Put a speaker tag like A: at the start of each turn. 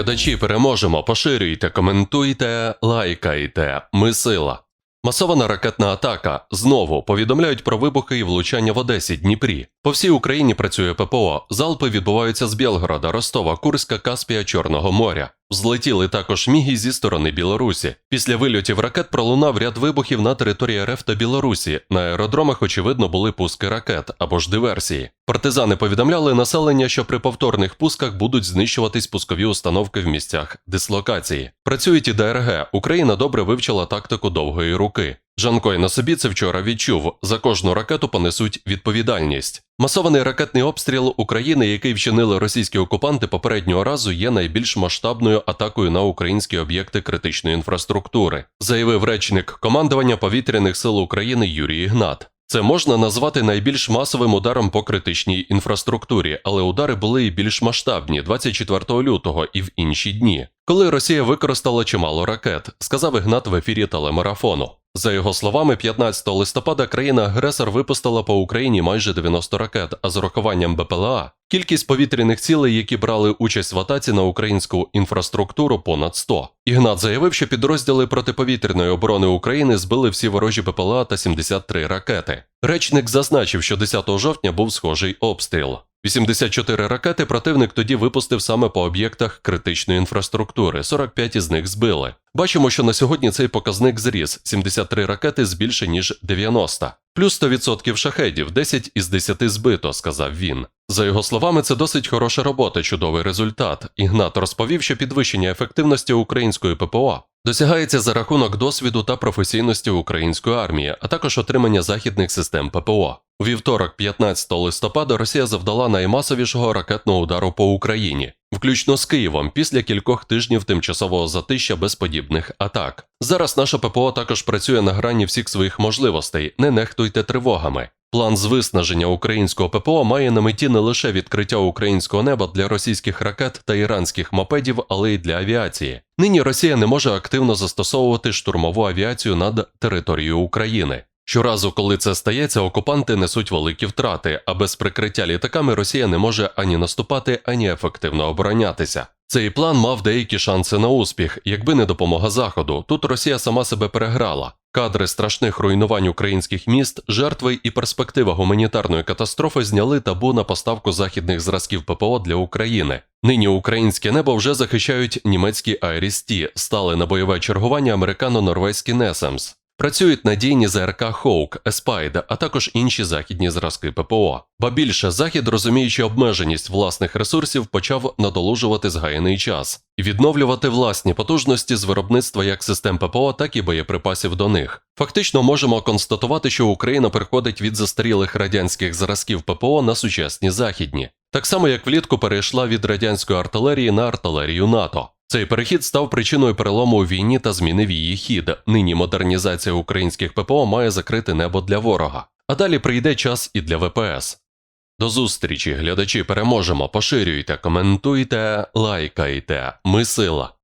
A: глядачі, переможемо. Поширюйте, коментуйте, лайкайте. Ми сила. Масована ракетна атака. Знову повідомляють про вибухи і влучання в Одесі, Дніпрі. По всій Україні працює ППО. Залпи відбуваються з Білгорода, Ростова, Курська, Каспія, Чорного моря. Взлетіли також міги зі сторони Білорусі. Після вильотів ракет пролунав ряд вибухів на території РФ та Білорусі. На аеродромах, очевидно, були пуски ракет або ж диверсії. Партизани повідомляли населення, що при повторних пусках будуть знищуватись пускові установки в місцях дислокації. Працюють і ДРГ. Україна добре вивчила тактику довгої руки. Жанкой на собі це вчора відчув. За кожну ракету понесуть відповідальність. Масований ракетний обстріл України, який вчинили російські окупанти попереднього разу, є найбільш масштабною атакою на українські об'єкти критичної інфраструктури, заявив речник командування повітряних сил України Юрій Ігнат. Це можна назвати найбільш масовим ударом по критичній інфраструктурі, але удари були і більш масштабні 24 лютого і в інші дні, коли Росія використала чимало ракет, сказав Ігнат в ефірі телемарафону. За його словами, 15 листопада країна-агресор випустила по Україні майже 90 ракет, а з урахуванням БПЛА кількість повітряних цілей, які брали участь в атаці на українську інфраструктуру, понад 100. Ігнат заявив, що підрозділи протиповітряної оборони України збили всі ворожі БПЛА та 73 ракети. Речник зазначив, що 10 жовтня був схожий обстріл. 84 ракети противник тоді випустив саме по об'єктах критичної інфраструктури, 45 із них збили. Бачимо, що на сьогодні цей показник зріс 73 ракети з більше ніж 90. Плюс 100% шахедів, 10 із 10 збито, сказав він. За його словами, це досить хороша робота, чудовий результат. Ігнат розповів, що підвищення ефективності української ППО досягається за рахунок досвіду та професійності української армії, а також отримання західних систем ППО. У вівторок, 15 листопада, Росія завдала наймасовішого ракетного удару по Україні, включно з Києвом, після кількох тижнів тимчасового затища без подібних атак. Зараз наша ППО також працює на грані всіх своїх можливостей. Не нехтуйте тривогами. План з виснаження українського ППО має на меті не лише відкриття українського неба для російських ракет та іранських мопедів, але й для авіації. Нині Росія не може активно застосовувати штурмову авіацію над територією України. Щоразу, коли це стається, окупанти несуть великі втрати, а без прикриття літаками Росія не може ані наступати, ані ефективно оборонятися. Цей план мав деякі шанси на успіх, якби не допомога Заходу. Тут Росія сама себе переграла. Кадри страшних руйнувань українських міст, жертви і перспектива гуманітарної катастрофи зняли табу на поставку західних зразків ППО для України. Нині українське небо вже захищають німецькі Айрісті, стали на бойове чергування американо-норвезькі Несемс. Працюють надійні ЗРК Хоук, Еспайда, а також інші західні зразки ППО. Ба більше захід, розуміючи обмеженість власних ресурсів, почав надолужувати згаяний час і відновлювати власні потужності з виробництва як систем ППО, так і боєприпасів до них. Фактично можемо констатувати, що Україна переходить від застарілих радянських зразків ППО на сучасні західні, так само як влітку перейшла від радянської артилерії на артилерію НАТО. Цей перехід став причиною перелому у війні та змінив її хід. Нині модернізація українських ППО має закрити небо для ворога. А далі прийде час і для ВПС. До зустрічі, глядачі, переможемо. Поширюйте, коментуйте, лайкайте. Ми сила.